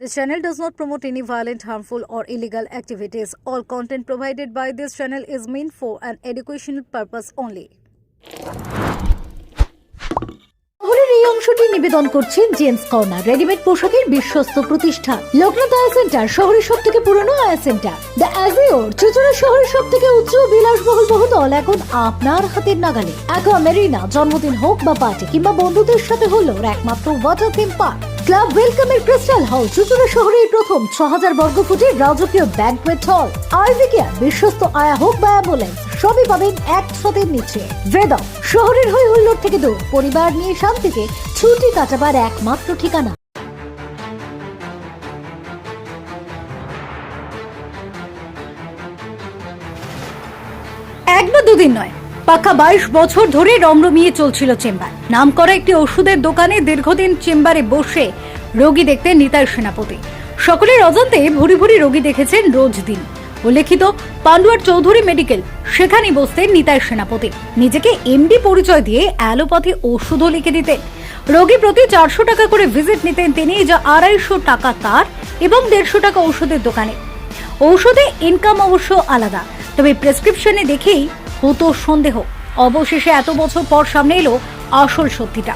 This channel does not promote any violent, harmful, or illegal activities. All content provided by this channel is meant for an educational purpose only. এই অংশটি নিবেদন করছেন gents corner readymade পোশাকের বিশ্বস্ত প্রতিষ্ঠান লোকনাথ আয়া centre শহরের সব থেকে পুরনো আয়া সেন্টার দ্য অ্যাজিওর চুচুড়া শহরের সব থেকে উচ্চ বিলাসবহুল বহুতল এখন আপনার হাতের নাগালে অ্যাকোয়া মেরিনা জন্মদিন হোক বা পার্টি কিংবা বন্ধুদের সাথে হলো একমাত্র ওয়াটার থিম পার্ক ক্লাব ওয়েলকামের ক্রিস্টাল হল চুচুড়া শহরের প্রথম ছ হাজার বর্গ ফুটের রাজকীয় ব্যাংকুয়েট হল। আইভিকিয়া বিশ্বস্ত আয়া হোক বা অ্যাম্বুলেন্স, সবই পাবেন এক ছাদের নিচে। ভেদম শহরের হই হুল্লোড় থেকে দূর। পরিবার নিয়ে শান্তিতে ছুটি কাটাবার একমাত্র ঠিকানা। এক দুদিন নয় পাকা বাইশ বছর ধরে রমরমিয়ে চলছিল চেম্বার। নাম করা একটি ওষুধের দোকানে দীর্ঘদিন চেম্বারে বসে রোগী দেখতেন নিতাই সেনাপতি। সকলের অজান্তে ভুরি ভুরি রোগী দেখেছেন রোজ দিন। উল্লেখিত, পান্ডুয়ার চৌধুরী মেডিকেল, সেখানেই বসতেন নিতাই সেনাপতি। নিজেকে এমডি পরিচয় দিয়ে অ্যালোপ্যাথি ওষুধও লিখে দিতেন। রোগী প্রতি চারশো টাকা করে ভিজিট নিতেন তিনি যা আড়াইশো টাকা তার এবং দেড়শো টাকা ওষুধের দোকানে। ঔষধে ইনকাম অবশ্য আলাদা, তবে প্রেসক্রিপশনে দেখেই হতো সন্দেহ। অবশেষে এত বছর পর সামনে এলো আসল সত্যিটা।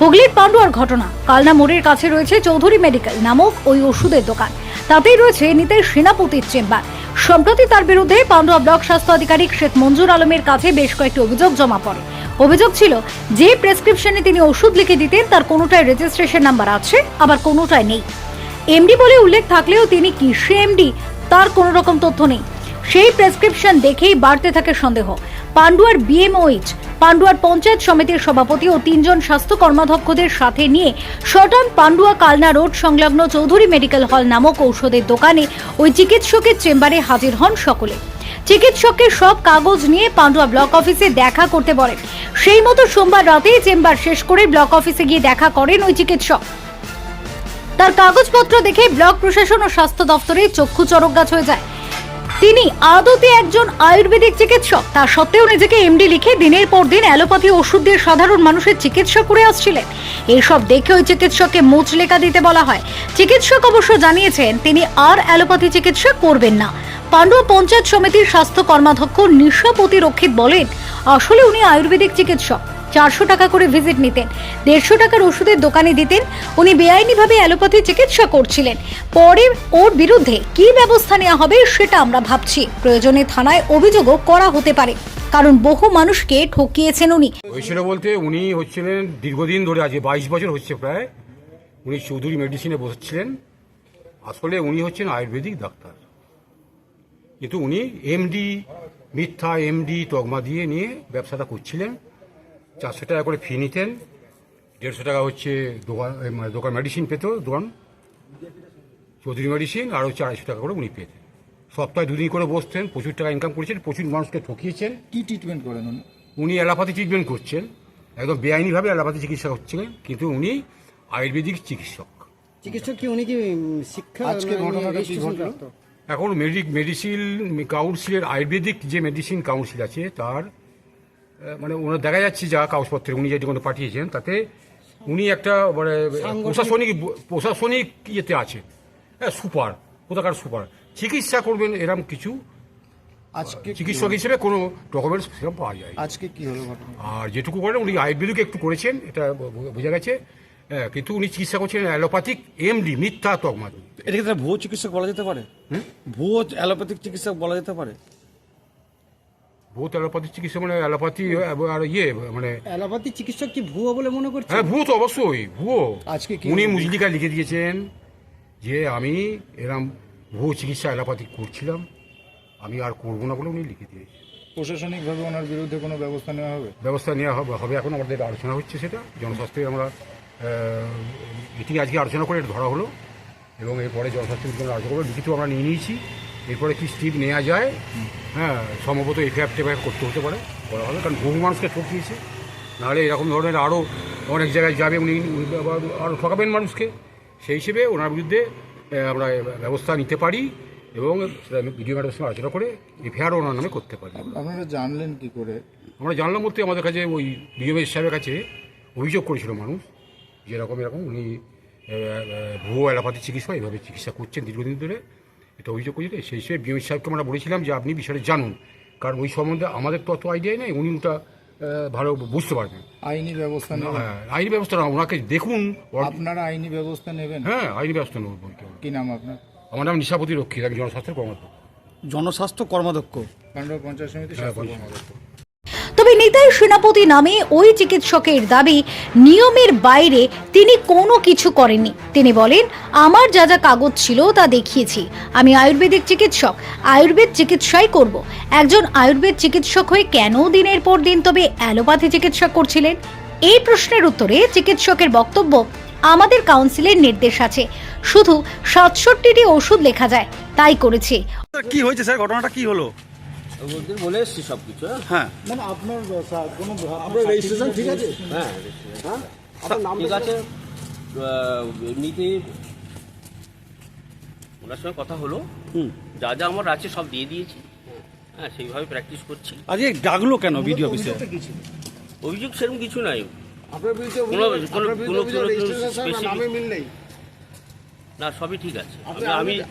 হুগলির পান্ডুয়ার ঘটনা। কালনা মোড়ের কাছে রয়েছে চৌধুরী মেডিকেল নামক ওই ওষুধের দোকান। তাতেই রয়েছে নিতেশ সেনাপতির চেম্বার। সম্প্রতি তার বিরুদ্ধে পান্ডুয়া ব্লক স্বাস্থ্য আধিকারিক শেখ মঞ্জুর আলমের কাছে বেশ কয়েকটি অভিযোগ জমা পড়ে। অভিযোগ ছিল, যে প্রেসক্রিপশনে তিনি ওষুধ লিখে দিতেন, তার কোনোটায় রেজিস্ট্রেশন নাম্বার আছে, আবার কোনোটায় নেই। এমডি বলে উল্লেখ থাকলেও তিনি কিসে এমডি, তার কোনো রকম তথ্য নেই। সেই প্রেসক্রিপশন দেখেই বাড়তে থাকে সন্দেহ। পান্ডুয়ার বিএমওইচ পান্ডুয়ার পঞ্চায়েত সমিতির সভাপতি ও তিনজন স্বাস্থ্য কর্মাধ্যক্ষদের সাথে নিয়ে শটান পান্ডুয়া কালনা রোড সংলগ্ন চৌধুরী মেডিকেল হল নামক ঔষধের দোকানে ওই চিকিৎসকের চেম্বারে হাজির হন সকলে। চিকিৎসককে সব কাগজ নিয়ে পান্ডুয়া ব্লক অফিসে দেখা করতে বলেন। সেই মতো সোমবার রাতেই চেম্বার শেষ করে ব্লক অফিসে গিয়ে দেখা করেন ওই চিকিৎসক। তার কাগজপত্র দেখে ব্লক প্রশাসন ও স্বাস্থ্য দপ্তরে চক্ষু চরক গাছ হয়ে যায়। তিনি আদতে একজন আয়ুর্বেদিক চিকিৎসক। তা সত্ত্বেও নিজেকে এমডি লিখে দিনের পর দিন অ্যালোপ্যাথি ওষুধ দিয়ে সাধারণ মানুষের চিকিৎসা করে আসছিলেন। এইসব দেখে ওই চিকিৎসককে মুচ লেখা দিতে বলা হয়। চিকিৎসক অবশ্য জানিয়েছেন, তিনি আর অ্যালোপ্যাথি চিকিৎসা করবেন না। পান্ডুয়া পঞ্চায়েত সমিতির স্বাস্থ্য কর্মাধ্যক্ষ নিশাপতি রক্ষিত বলেন, আসলে উনি আয়ুর্বেদিক চিকিৎসক। চারশো টাকা করে ভিজিট নিতেন। দেড়শো টাকার ওষুধের দোকানে দিতেন। উনি বেআইনিভাবে অ্যালোপ্যাথি চিকিৎসা করছিলেন। পরে ওর বিরুদ্ধে কি ব্যবস্থা নেওয়া হবে সেটা আমরা ভাবছি। প্রয়োজনে থানায় অভিযোগও করা হতে পারে। কারণ বহু মানুষকে ঠকিয়েছেন উনি। হয়েছিল বলতে উনি হচ্ছিলেন দীর্ঘদিন ধরে আজ বাইশ বছর হচ্ছে প্রায়। উনি চৌধুরী মেডিসিনে বসেছিলেন। আসলে উনি হচ্ছেন আয়ুর্বেদিক ডাক্তার। কিন্তু উনি এমডি মিথ্যা এমডি তকমা দিয়ে নিয়ে ব্যবসাটা করছিলেন। চারশো টাকা করে ফি নিতেন। দেড়শো টাকা হচ্ছে দোকান মানে দোকান মেডিসিন পেত দোকান। চৌধুরী মেডিসিন আর হচ্ছে আড়াইশো টাকা করে উনি পেতেন। সপ্তাহে দুদিন করে বসতেন প্রচুর টাকা ইনকাম করেছেন প্রচুর মানুষকে ঠকিয়েছেন। কি ট্রিটমেন্ট করেন উনি? উনি অ্যালোপ্যাথি ট্রিটমেন্ট করছেন। একদম বেআইনিভাবে অ্যালোপ্যাথি চিকিৎসা করছিলেন কিন্তু উনি আয়ুর্বেদিক চিকিৎসক। চিকিৎসক কি উনি কি শিক্ষা আজকে মানে ঘটনাটা কি ঘটলো? এখন মেডিক মেডিসিন কাউন্সিলের আয়ুর্বেদিক যে মেডিসিন কাউন্সিল আছে তার মানে ওনার দেখা যাচ্ছে যা কাগজপত্রে উনি যেটি কোনো পাঠিয়েছেন তাতে উনি একটা মানে প্রশাসনিক প্রশাসনিক ইয়েতে আছে। হ্যাঁ সুপার কোথাকার সুপার। চিকিৎসা করবেন এরম কিছু আজকে চিকিৎসক হিসেবে কোনো ডকুমেন্টস সেরকম পাওয়া যায় আজকে কি হলো আর যেটুকু করেন উনি আয়ুর্বেদিক একটু করেছেন এটা বোঝা গেছে। হ্যাঁ, কিন্তু উনি চিকিৎসা করছেন অ্যালোপ্যাথিক এমডি মিথ্যা তকমা। এটাকে তারা ভুয়ো চিকিৎসক বলা যেতে পারে? ভুয়ো অ্যালোপ্যাথিক চিকিৎসক বলা যেতে পারে? ভূত অ্যালোপ্যাথি চিকিৎসা মানে অ্যালোপ্যাথি আর ইয়ে মানে অ্যালোপ্যাথি চিকিৎসক কি ভুয়ো বলে মনে করছে হ্যাঁ ভূত অবশ্যই ভুয়ো। আজকে কি উনি? মুজলিকা লিখে দিয়েছেন যে আমি এরম ভুয়ো চিকিৎসা অ্যালোপ্যাথি করছিলাম আমি আর করব না বলে উনি লিখে দিয়েছেন। প্রশাসনিকভাবে ওনার বিরুদ্ধে কোনো ব্যবস্থা নেওয়া হবে? ব্যবস্থা নেওয়া হবে হবে এখন আমাদের আলোচনা হচ্ছে সেটা। জনস্বাস্থ্যে আমরা এটি আজকে আলোচনা করে এটা ধরা হলো এবং এরপরে জনস্বাস্থ্য আলোচনা করে লিখিত আমরা নিয়ে নিয়েছি। এরপরে কি স্টিপ নেওয়া যায়? হ্যাঁ সম্ভবত এফআইআর টেফআইআর করতে হতে পারে করা হবে কারণ বহু মানুষকে ঠকিয়েছে নাহলে এরকম ধরনের আরও অনেক জায়গায় যাবে উনি আরও ঠকাবেন মানুষকে। সেই হিসেবে ওনার বিরুদ্ধে আমরা ব্যবস্থা নিতে পারি এবং সেটা আমি ভিডিও ম্যাডামের সঙ্গে আলোচনা করে এফআইআর ওনার নামে করতে পারি। আপনারা জানলেন কি করে? আমরা জানলাম বলতে আমাদের কাছে ওই ডিএমএস সাহেবের কাছে অভিযোগ করেছিল মানুষ যেরকম এরকম এরকম উনি ভুয়ো অ্যালোপ্যাথি চিকিৎসা এভাবে চিকিৎসা করছেন দীর্ঘদিন ধরে। এটা অভিযোগ করেছে সেই হিসেবে বিএমএস সাহেবকে আমরা বলেছিলাম যে আপনি বিষয়টা জানুন। কারণ ওই সম্বন্ধে আমাদের তো অত আইডিয়াই নেই উনি ওটা ভালো বুঝতে পারবেন। আইনি ব্যবস্থা নেবেন? হ্যাঁ আইনি ব্যবস্থা না ওনাকে দেখুন। আপনারা আইনি ব্যবস্থা নেবেন? হ্যাঁ আইনি ব্যবস্থা নেব বলতে কি নাম আপনার? আমার নাম নিশাপতি রক্ষী আমি জনস্বাস্থ্যের কর্মাধ্যক্ষ। জনস্বাস্থ্য কর্মাধ্যক্ষ। পাণ্ডব পঞ্চায়েত। সমিতি হ্যাঁ, স্বাস্থ্য বলছি। কর্মদপ্তর। তবে নিতাই সেনাপতি নামে ওই চিকিৎসকের দাবি নিয়মের বাইরে তিনি কোনো কিছু করেননি। তিনি বলেন, আমার যা যা কাগজ ছিল তা দেখিয়েছি। আমি আয়ুর্বেদিক চিকিৎসক। আয়ুর্বেদ চিকিৎসাই করব। একজন আয়ুর্বেদ চিকিৎসক হয়ে কেন দিনের পর দিন তবে অ্যালোপ্যাথি চিকিৎসা করছিলেন? এই প্রশ্নের উত্তরে চিকিৎসকের বক্তব্য, আমাদের কাউন্সিলের নির্দেশ আছে। শুধু সাতষট্টিটি ওষুধ লেখা যায়। তাই করেছি। কি হয়েছে স্যার? ঘটনাটা কি হলো? ওদের বলে এসছি সব কিছু হ্যাঁ। মানে আপনার কোনো আপনার রেজিস্ট্রেশন ঠিক আছে? হ্যাঁ হ্যাঁ? ঠিক আছে। এমনিতে ওনার সঙ্গে কথা হলো। যা যা আমার আছে সব দিয়ে দিয়েছি। হ্যাঁ সেইভাবে প্র্যাকটিস করছি। আজকে ডাকলো কেন বিডিও অফিসে? অভিযোগ সেরকম কিছু নাই। আপনার বিরুদ্ধে কোনো- কোনো- কোনো- specific- নামে মিল নেই। না সবই ঠিক আছে। আমি-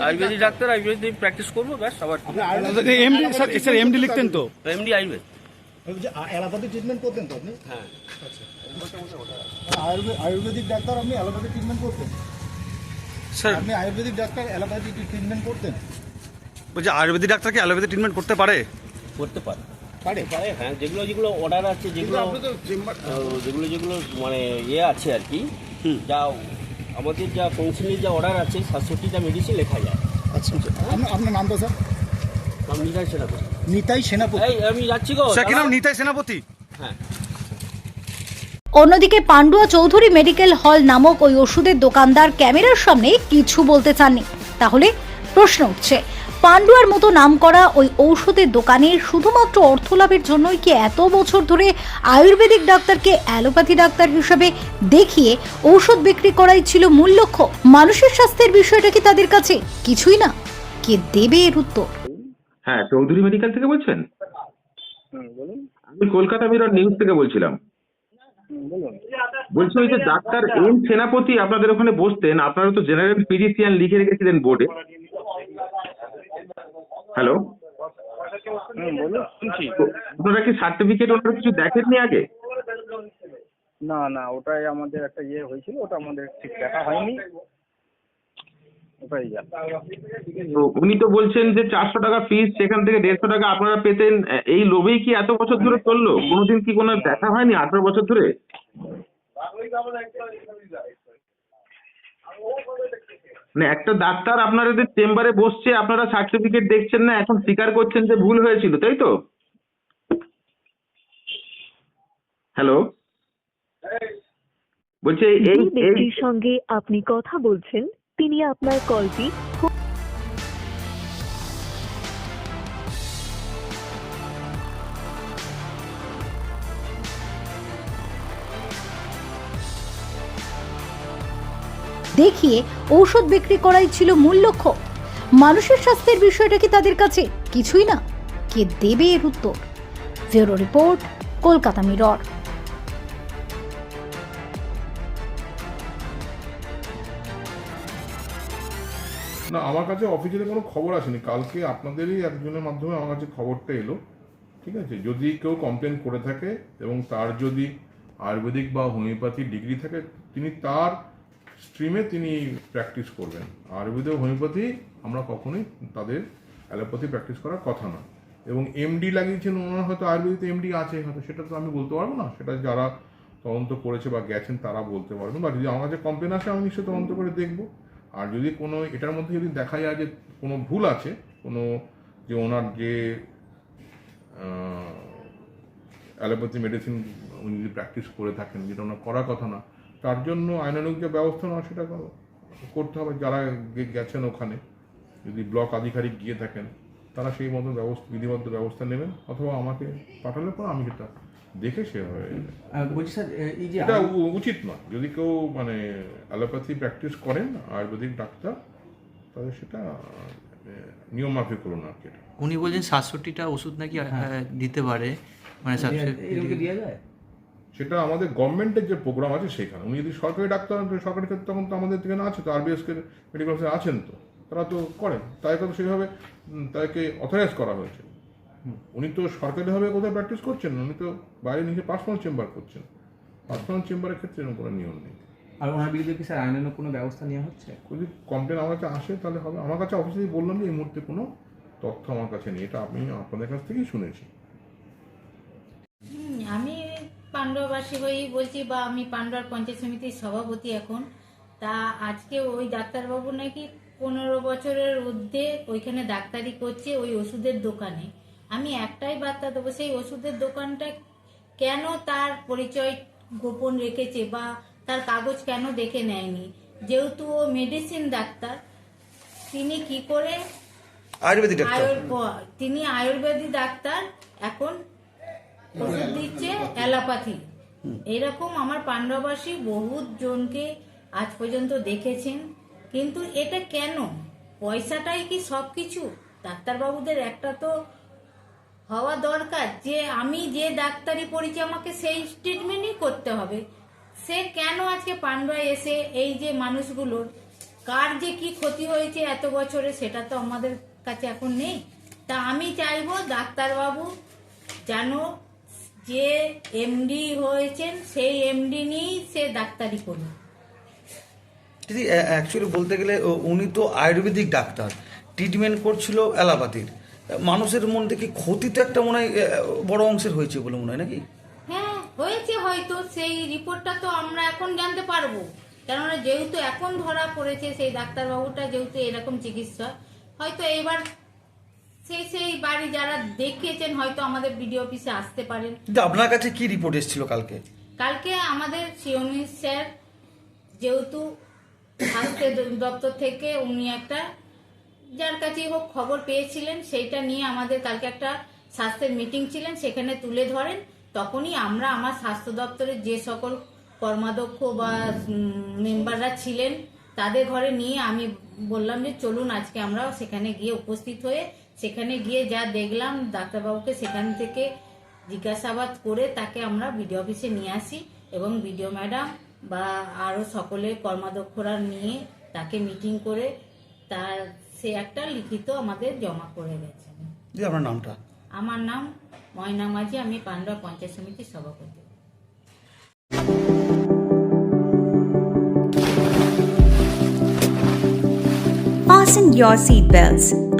আয়ুর্বেদিক- ডাক্তার? আয়ুর্বেদিক প্র্যাকটিস করব ব্যাস আবার আপনি ayurvedic MD sir sir MD লিখতেন তো? এমডি আয়ুর্বেদ। অ্যালোপ্যাথি ট্রিটমেন্ট করতেন তো আপনি? হ্যাঁ। আয়ুর্বে- আয়ুর্বেদিক ডাক্তার আপনি অ্যালোপ্যাথি ট্রিটমেন্ট করতেন? স্যার। আপনি আয়ুর্বেদিক ডাক্তার অ্যালোপ্যাথি ট্রিটমেন্ট করতেন? বলছি আয়ুর্বেদিক ডাক্তার কি অ্যালোপ্যাথি ট্রিটমেন্ট করতে পারে? করতে পারে। পারে? পারে হ্যাঁ যেগুলো যেগুলো অর্ডার আছে যেগুলো তো যেগুলো যেগুলো মানে ইয়ে আছে আর কি যা আমাদের যা কাউন্সিলের যা অর্ডার আছে সাতষট্টিটা মেডিসিন লেখা যায়। আচ্ছা আপনার আপনার নামটা স্যার? নাম নিতাই সেনাপতি। নিতাই সেনাপতি? এই আমি যাচ্ছি গো স্যার কি নাম? নিতাই সেনাপতি? হ্যাঁ। অন্যদিকে পান্ডুয়া চৌধুরী মেডিকেল হল নামক ওই ওষুধের দোকানদার ক্যামেরার সামনে কিছু বলতে চাননি। তাহলে প্রশ্ন উঠছে পান্ডুয়ার মতো নামকরা ওই ঔষধের দোকানে শুধুমাত্র অর্থলাভের জন্যই কি এত বছর ধরে আয়ুর্বেদিক ডাক্তারকে অ্যালোপ্যাথি ডাক্তার হিসেবে দেখিয়ে ঔষধ বিক্রি করাই ছিল মূল লক্ষ্য? মানুষের স্বাস্থ্যের বিষয়টা কি তাদের কাছে? কিছুই না। কে দেবে এর উত্তর? হ্যাঁ চৌধুরী মেডিকেল থেকে বলছেন? আমি কলকাতা মিরর নিউজ থেকে বলছিলাম। বলছি ওই যে ডাক্তার এম সেনাপতি আপনাদের ওখানে বসতেন আপনারা তো জেনারেল ফিজিশিয়ান লিখে রেখেছিলেন বোর্ডে হ্যালো আপনারা কি সার্টিফিকেট ওনার কিছু দেখেননি আগে? না না ওটাই আমাদের একটা ইয়ে হয়েছিল ওটা আমাদের ঠিক দেখা হয়নি। ওটাই তো উনি তো বলছেন যে চারশো টাকা ফিস সেখান থেকে দেড়শো টাকা আপনারা পেতেন। এই লোভেই কি এত বছর ধরে চলল? কোনোদিন কি কোনো দেখা হয়নি আঠারো বছর ধরে? মানে একটা ডাক্তার আপনাদের চেম্বারে বসছে আপনারা সার্টিফিকেট দেখছেন না এখন স্বীকার করছেন যে ভুল হয়েছিল তাই তো? হ্যালো বলছি এই ব্যক্তির সঙ্গে আপনি কথা বলছেন তিনি আপনার কলটি দেখিয়ে ঔষধ বিক্রি করাই ছিল মূল লক্ষ্য। মানুষের স্বাস্থ্যের বিষয়টা কি তাদের কাছে? কিছুই না। কে দেবে এর উত্তর? Bureau report, Kolkata Mirror. না, আমার কাছে অফিসিয়ালি কোনো খবর আসেনি। কালকে আপনাদেরই একজনের মাধ্যমে আমার কাছে খবরটা এলো। ঠিক আছে? যদি কেউ কমপ্লেন করে থাকে এবং তার যদি আয়ুর্বেদিক বা হোমিওপ্যাথি ডিগ্রি থাকে, তিনি তার স্ট্রিমে তিনি প্র্যাকটিস করবেন। আয়ুর্বেদ হোমিওপ্যাথি আমরা কখনোই তাদের অ্যালোপ্যাথি প্র্যাকটিস করার কথা নয়। এবং এমডি লাগিয়েছেন, ওনার হয়তো আয়ুর্বেদিতে এমডি আছে, হয়তো সেটা তো আমি বলতে পারব না। সেটা যারা তদন্ত করেছে বা গেছেন, তারা বলতে পারবেন। বা যদি আমার কাছে কমপ্লেন আসে, আমি নিশ্চয়ই তদন্ত করে দেখব। আর যদি কোনো, এটার মধ্যে যদি দেখা যায় যে কোনো ভুল আছে, কোনো যে ওনার যে অ্যালোপ্যাথি মেডিসিন উনি যদি প্র্যাকটিস করে থাকেন, যেটা ওনার করার কথা না তার জন্য আইনানুগ যে ব্যবস্থা নেওয়া সেটা কর- করতে হবে। যারা গে- গেছেন ওখানে যদি ব্লক আধিকারিক গিয়ে থাকেন তারা সেই মতো ব্যবস্থা বিধিবদ্ধ ব্যবস্থা নেবেন অথবা আমাকে পাঠালে পর আমি সেটা দেখে সেভাবে বলছি স্যার এই যে এটা উচিত নয়। যদি কেউ মানে অ্যালোপ্যাথি প্র্যাকটিস করেন আয়ুর্বেদিক ডাক্তার তাহলে সেটা নিয়ম মাফিক করুন আর কি উনি বলছেন সাতষট্টিটা ওষুধ নাকি আহ, দিতে পারে। মানে দেওয়া যায়? সেটা আমাদের গভর্নমেন্টের যে প্রোগ্রাম আছে সেখানে। উনি যদি সরকারি ডাক্তার হন, সরকারি ক্ষেত্রে তখন তো আমাদের এখানে আছে তো আরবিএসকে মেডিকেল অফিসার আছেন তো। তারা তো করেন। তাই তো সেইভাবে তাকে অথরাইজ করা হয়েছে। উনি তো সরকারিভাবে কোথাও প্র্যাকটিস করছেন? উনি তো বাইরে নিজে পার্সোনাল চেম্বার করছেন। পার্সোনাল চেম্বারের ক্ষেত্রে এরকম কোনো নিয়ম নেই। আর ওনার বিরুদ্ধে কি স্যার আইনানুগ কোনো ব্যবস্থা নেওয়া হচ্ছে? যদি কমপ্লেন আমার কাছে আসে তাহলে হবে। আমার কাছে অফিসেই বললাম যে এই মুহূর্তে কোনো তথ্য আমার কাছে নেই। এটা আমি আপনাদের কাছ থেকেই শুনেছি। আমি পাণ্ডবাসী হয়েই বলছি বা আমি পাণ্ডবার পঞ্চায়েত সমিতির সভাপতি এখন তা আজকে ওই ডাক্তারবাবু নাকি পনেরো বছরের ঊর্ধ্বে ওইখানে ডাক্তারি করছে ওই ওষুধের দোকানে। আমি একটাই বার্তা দেবো সেই ওষুধের দোকানটা কেন তার পরিচয় গোপন রেখেছে বা তার কাগজ কেন দেখে নেয়নি? যেহেতু ও মেডিসিন ডাক্তার তিনি কি করে আয়ুর্বেদিক আয়ুর- তিনি আয়ুর্বেদিক ডাক্তার এখন ওষুধ দিচ্ছে অ্যালোপ্যাথি এরকম আমার পাণ্ডবাসী বহুত জনকে আজ পর্যন্ত দেখেছেন। কিন্তু এটা কেন? পয়সাটাই কি সব কিছু ডাক্তারবাবুদের একটা তো হওয়া দরকার। যে আমি যে ডাক্তারি পড়েছি, আমাকে সেই ট্রিটমেন্টই করতে হবে। সে কেন আজকে পান্ডায় এসে এই যে মানুষগুলোর কার যে কি ক্ষতি হয়েছে এত বছরে, সেটা তো আমাদের কাছে এখন নেই। তা আমি চাইব ডাক্তারবাবু যেন যে এমডি হয়েছেন সেই এমডি নিয়েই সে ডাক্তারি করুন দিদি অ্যাকচুয়ালি বলতে গেলে উনি তো আয়ুর্বেদিক ডাক্তার। ট্রিটমেন্ট করছিল অ্যালোপ্যাথির। মানুষের মন থেকে ক্ষতি তো একটা মনে হয় বড় অংশের হয়েছে বলে মনে হয় নাকি? হ্যাঁ হয়েছে হয়তো সেই রিপোর্টটা তো আমরা এখন জানতে পারব। কেননা যেহেতু এখন ধরা পড়েছে সেই ডাক্তারবাবুটা যেহেতু এরকম চিকিৎসা হয়তো এবার সেই সেই বাড়ি যারা দেখিয়েছেন হয়তো আমাদের বিডিও অফিসে আসতে পারেন। কিন্তু আপনার কাছে কি রিপোর্ট এসেছিল কালকে? কালকে আমাদের সিওনি স্যার যেহেতু স্বাস্থ্য দপ্তর থেকে উনি একটা যার কাছেই হোক খবর পেয়েছিলেন সেইটা নিয়ে আমাদের কালকে একটা স্বাস্থ্যের মিটিং ছিলেন সেখানে তুলে ধরেন। তখনই আমরা আমার স্বাস্থ্য দপ্তরের যে সকল কর্মাধ্যক্ষ বা মেম্বাররা ছিলেন তাদের ঘরে নিয়ে আমি বললাম যে চলুন আজকে আমরা সেখানে গিয়ে উপস্থিত হয়ে সেখানে গিয়ে যা দেখলাম ডাক্তারবাবুকে সেখান থেকে জিজ্ঞাসাবাদ করে তাকে আমরা বিডিও অফিসে নিয়ে আসি এবং বিডিও ম্যাডাম বা আরও সকলে কর্মাধ্যক্ষরা নিয়ে তাকে মিটিং করে তার সে একটা লিখিত আমাদের জমা করে আপনার নামটা? আমার নাম ময়না মাঝি আমি পান্ডা পঞ্চায়েত সমিতির সভাপতি। Fasten your seatbelts